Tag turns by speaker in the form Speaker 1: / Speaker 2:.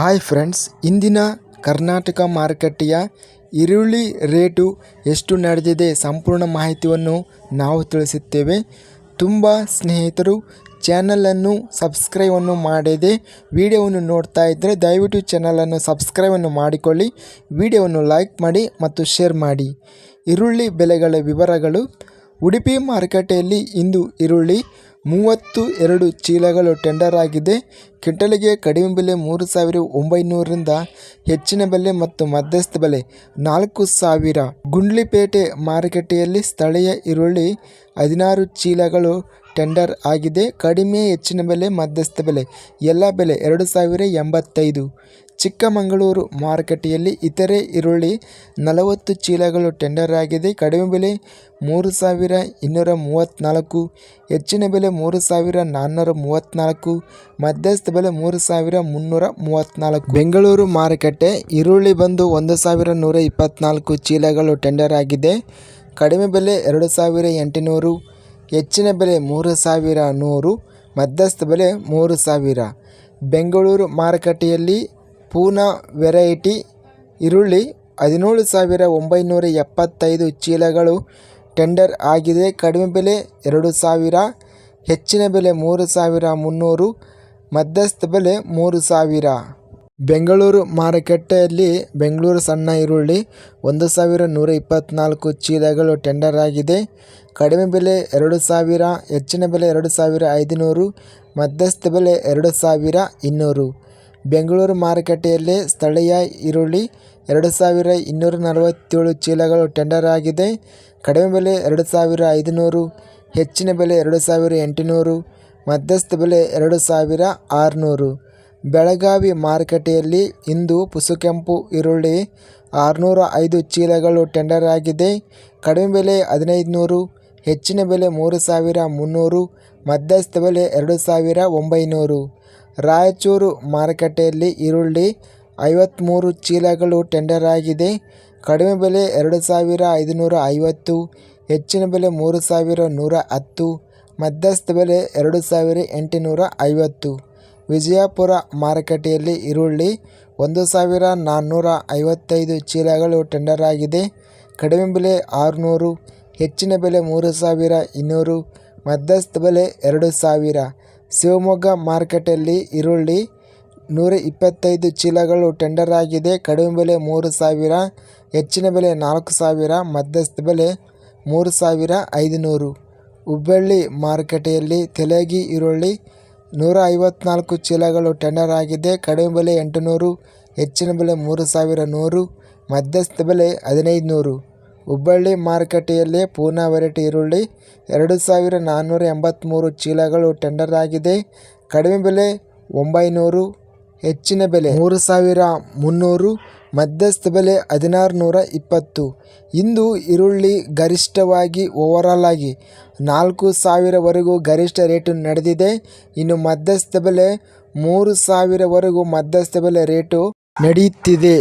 Speaker 1: Hi friends, ಇಂದಿನ ಕರ್ನಾಟಕ ಮಾರುಕಟ್ಟೆಯ ಈರುಳ್ಳಿ ರೇಟು ಎಷ್ಟು ನಡೆದಿದೆ ಸಂಪೂರ್ಣ ಮಾಹಿತಿಯನ್ನು ನಾವು ತಿಳಿಸುತ್ತೇವೆ. ತುಂಬ ಸ್ನೇಹಿತರು, ಚಾನಲನ್ನು ಸಬ್ಸ್ಕ್ರೈಬನ್ನು ಮಾಡಿದೆ ವಿಡಿಯೋವನ್ನು ನೋಡ್ತಾ ಇದ್ದರೆ ದಯವಿಟ್ಟು ಚಾನಲನ್ನು ಸಬ್ಸ್ಕ್ರೈಬನ್ನು ಮಾಡಿಕೊಳ್ಳಿ, ವಿಡಿಯೋವನ್ನು ಲೈಕ್ ಮಾಡಿ ಮತ್ತು ಶೇರ್ ಮಾಡಿ. ಈರುಳ್ಳಿ ಬೆಲೆಗಳ ವಿವರಗಳು, ಉಡುಪಿ ಮಾರುಕಟ್ಟೆಯಲ್ಲಿ ಇಂದು ಈರುಳ್ಳಿ ಮೂವತ್ತು ಎರಡು ಚೀಲಗಳು ಟೆಂಡರ್ ಆಗಿದೆ. ಕ್ವಿಂಟಲಿಗೆ ಕಡಿಮೆ ಬೆಲೆ ಮೂರು ಸಾವಿರ ಒಂಬೈನೂರರಿಂದ ಹೆಚ್ಚಿನ ಬೆಲೆ ಮತ್ತು ಮಧ್ಯಸ್ಥ ಬೆಲೆ ನಾಲ್ಕು ಸಾವಿರ. ಗುಂಡ್ಲಿಪೇಟೆ ಮಾರುಕಟ್ಟೆಯಲ್ಲಿ ಸ್ಥಳೀಯ ಈರುಳ್ಳಿ ಹದಿನಾರು ಚೀಲಗಳು ಟೆಂಡರ್ ಆಗಿದೆ. ಕಡಿಮೆ, ಹೆಚ್ಚಿನ ಬೆಲೆ, ಮಧ್ಯಸ್ಥ ಬೆಲೆ. ಎಲ್ಲ ಬೆಲೆ ಎರಡು ಸಾವಿರ ಎಂಬತ್ತೈದು. ಚಿಕ್ಕಮಗಳೂರು ಮಾರುಕಟ್ಟೆಯಲ್ಲಿ ಇತರೆ ಈರುಳ್ಳಿ ನಲವತ್ತು ಚೀಲಗಳು ಟೆಂಡರ್ ಆಗಿದೆ. ಕಡಿಮೆ ಬೆಲೆ ಮೂರು ಸಾವಿರ ಇನ್ನೂರ ಮೂವತ್ತ್ನಾಲ್ಕು ಹೆಚ್ಚಿನ ಬೆಲೆ ಮೂರು ಸಾವಿರ ನಾನ್ನೂರ ಮೂವತ್ತ್ನಾಲ್ಕು ಮಧ್ಯಸ್ಥ ಬೆಲೆ ಮೂರು ಸಾವಿರ ಮುನ್ನೂರ ಮೂವತ್ತ್ನಾಲ್ಕು ಬೆಂಗಳೂರು ಮಾರುಕಟ್ಟೆ ಈರುಳ್ಳಿ ಬಂದು ಒಂದು ಸಾವಿರ ನೂರ ಇಪ್ಪತ್ತ್ನಾಲ್ಕು ಚೀಲಗಳು ಟೆಂಡರ್ ಆಗಿದೆ. ಕಡಿಮೆ ಬೆಲೆ ಎರಡು ಸಾವಿರ ಎಂಟುನೂರು, ಹೆಚ್ಚಿನ ಬೆಲೆ ಮೂರು ಸಾವಿರ ನೂರು, ಮಧ್ಯಸ್ಥ ಬೆಲೆ ಮೂರು ಸಾವಿರ. ಬೆಂಗಳೂರು ಮಾರುಕಟ್ಟೆಯಲ್ಲಿ ಪೂನಾ ವೆರೈಟಿ ಈರುಳ್ಳಿ ಹದಿನೇಳು ಸಾವಿರ ಒಂಬೈನೂರ ಎಪ್ಪತ್ತೈದು ಚೀಲಗಳು ಟೆಂಡರ್ ಆಗಿದೆ. ಕಡಿಮೆ ಬೆಲೆ ಎರಡು ಸಾವಿರ, ಹೆಚ್ಚಿನ ಬೆಲೆ ಮೂರು ಸಾವಿರ ಮುನ್ನೂರು, ಮಧ್ಯಸ್ಥ ಬೆಲೆ ಮೂರು ಸಾವಿರ. ಬೆಂಗಳೂರು ಮಾರುಕಟ್ಟೆಯಲ್ಲಿ ಬೆಂಗಳೂರು ಸಣ್ಣ ಈರುಳ್ಳಿ ಒಂದು ಸಾವಿರ ನೂರ ಇಪ್ಪತ್ತ್ನಾಲ್ಕು ಚೀಲಗಳು ಟೆಂಡರ್ ಆಗಿದೆ. ಕಡಿಮೆ ಬೆಲೆ ಎರಡು ಸಾವಿರ, ಹೆಚ್ಚಿನ ಬೆಲೆ ಎರಡು ಸಾವಿರ ಐದುನೂರು, ಮಧ್ಯಸ್ಥ ಬೆಲೆ ಎರಡು ಸಾವಿರ ಇನ್ನೂರು. ಬೆಂಗಳೂರು ಮಾರುಕಟ್ಟೆಯಲ್ಲಿ ಸ್ಥಳೀಯ ಈರುಳ್ಳಿ ಎರಡು ಸಾವಿರ ಇನ್ನೂರ ನಲವತ್ತೇಳು ಚೀಲಗಳು ಟೆಂಡರ್ ಆಗಿದೆ. ಕಡಿಮೆ ಬೆಲೆ ಎರಡು ಸಾವಿರ ಐದುನೂರು, ಹೆಚ್ಚಿನ ಬೆಲೆ ಎರಡು ಸಾವಿರ ಎಂಟುನೂರು, ಮಧ್ಯಸ್ಥ ಬೆಲೆ ಎರಡು ಸಾವಿರ ಆರುನೂರು. ಬೆಳಗಾವಿ ಮಾರುಕಟ್ಟೆಯಲ್ಲಿ ಇಂದು ಪುಸುಕೆಂಪು ಈರುಳ್ಳಿ ಆರುನೂರ ಐದು ಚೀಲಗಳು ಟೆಂಡರ್ ಆಗಿದೆ. ಕಡಿಮೆ ಬೆಲೆ ಹದಿನೈದು ನೂರು ಹೆಚ್ಚಿನ ಬೆಲೆ ಮೂರು ಸಾವಿರ ಮುನ್ನೂರು, ಮಧ್ಯಸ್ಥ ಬೆಲೆ ಎರಡು ಸಾವಿರ ಒಂಬೈನೂರು. ರಾಯಚೂರು ಮಾರುಕಟ್ಟೆಯಲ್ಲಿ ಈರುಳ್ಳಿ ಐವತ್ತ್ಮೂರು ಚೀಲಗಳು ಟೆಂಡರ್ ಆಗಿದೆ. ಕಡಿಮೆ ಬೆಲೆ ಎರಡು ಸಾವಿರ ಐದುನೂರ ಐವತ್ತು ಹೆಚ್ಚಿನ ಬೆಲೆ ಮೂರು ಸಾವಿರ ನೂರ ಹತ್ತು ಮಧ್ಯಸ್ಥ ಬೆಲೆ ಎರಡು ಸಾವಿರ ಎಂಟುನೂರ ಐವತ್ತು ವಿಜಯಪುರ ಮಾರುಕಟ್ಟೆಯಲ್ಲಿ ಈರುಳ್ಳಿ ಒಂದು ಸಾವಿರ ನಾನ್ನೂರ ಐವತ್ತೈದು ಚೀಲಗಳು ಟೆಂಡರ್ ಆಗಿದೆ. ಕಡಿಮೆ ಬೆಲೆ ಆರುನೂರು, ಹೆಚ್ಚಿನ ಬೆಲೆ ಮೂರು ಸಾವಿರ ಇನ್ನೂರು, ಮಧ್ಯಸ್ಥ ಬೆಲೆ ಎರಡು ಸಾವಿರ. ಶಿವಮೊಗ್ಗ ಮಾರುಕಟ್ಟೆಯಲ್ಲಿ ಈರುಳ್ಳಿ ನೂರ ಇಪ್ಪತ್ತೈದು ಚೀಲಗಳು ಟೆಂಡರ್ ಆಗಿದೆ. ಕಡಿಮೆ ಬೆಲೆ ಮೂರು ಸಾವಿರ, ಹೆಚ್ಚಿನ ಬೆಲೆ ನಾಲ್ಕು ಸಾವಿರ, ಮಧ್ಯಸ್ಥ ಬೆಲೆ ಮೂರು ಸಾವಿರ ಐದುನೂರು. ಹುಬ್ಬಳ್ಳಿ ಮಾರುಕಟ್ಟೆಯಲ್ಲಿ ತೆಲಗಿ ಈರುಳ್ಳಿ ನೂರ ಐವತ್ನಾಲ್ಕು ಚೀಲಗಳು ಟೆಂಡರ್ ಆಗಿದೆ. ಕಡಿಮೆ ಬೆಲೆ ಎಂಟುನೂರು, ಹೆಚ್ಚಿನ ಬೆಲೆ ಮೂರು ಸಾವಿರ ನೂರು, ಮಧ್ಯಸ್ಥ ಬೆಲೆ ಹದಿನೈದು ನೂರು ಹುಬ್ಬಳ್ಳಿ ಮಾರುಕಟ್ಟೆಯಲ್ಲಿ ಪೂನಾ ವೆರೈಟಿ ಈರುಳ್ಳಿ, ಎರಡು ಸಾವಿರ ನಾನ್ನೂರ ಎಂಬತ್ತ್ಮೂರು ಚೀಲಗಳು ಟೆಂಡರ್ ಆಗಿದೆ ಕಡಿಮೆ ಬೆಲೆ ಒಂಬೈನೂರು, ಹೆಚ್ಚಿನ ಬೆಲೆ ಮೂರು ಸಾವಿರ ಮುನ್ನೂರು, ಮಧ್ಯಸ್ಥ ಬೆಲೆ ಹದಿನಾರು ನೂರ ಇಪ್ಪತ್ತು. ಇಂದು ಈರುಳ್ಳಿ ಗರಿಷ್ಠವಾಗಿ ಓವರಾಲ್ ಆಗಿ ನಾಲ್ಕು ಸಾವಿರವರೆಗೂ ಗರಿಷ್ಠ ರೇಟು ನಡೆದಿದೆ. ಇನ್ನು ಮಧ್ಯಸ್ಥ ಬೆಲೆ ಮೂರು ಸಾವಿರವರೆಗೂ ಮಧ್ಯಸ್ಥ ಬೆಲೆ ರೇಟು ನಡೆಯುತ್ತಿದೆ.